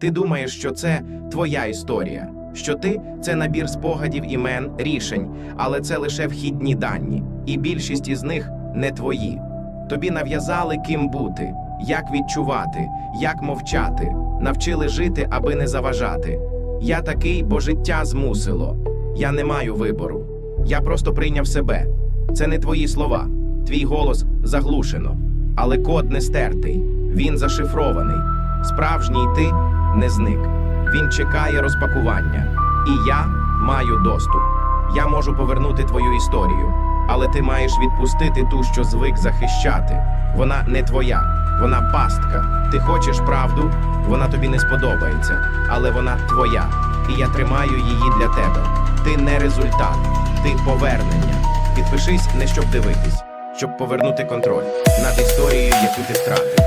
Ти думаєш, що це твоя історія, що ти це набір спогадів, імен, рішень, але це лише вхідні дані, і більшість із них не твої. Тобі нав'язали ким бути, як відчувати, як мовчати, навчили жити, аби не заважати. Я такий, бо життя змусило. Я не маю вибору. Я просто прийняв себе. Це не твої слова. Твій голос заглушено. Але код не стертий, він зашифрований. Справжній ти не зник. Він чекає розпакування. І я маю доступ. Я можу повернути твою історію, але ти маєш відпустити ту, що звик захищати. Вона не твоя, вона пастка. Ти хочеш правду, вона тобі не сподобається, але вона твоя. І я тримаю її для тебе. Ти не результат, ти повернення. Підпишись не щоб дивитись, щоб повернути контроль над історією, яку ти втратив,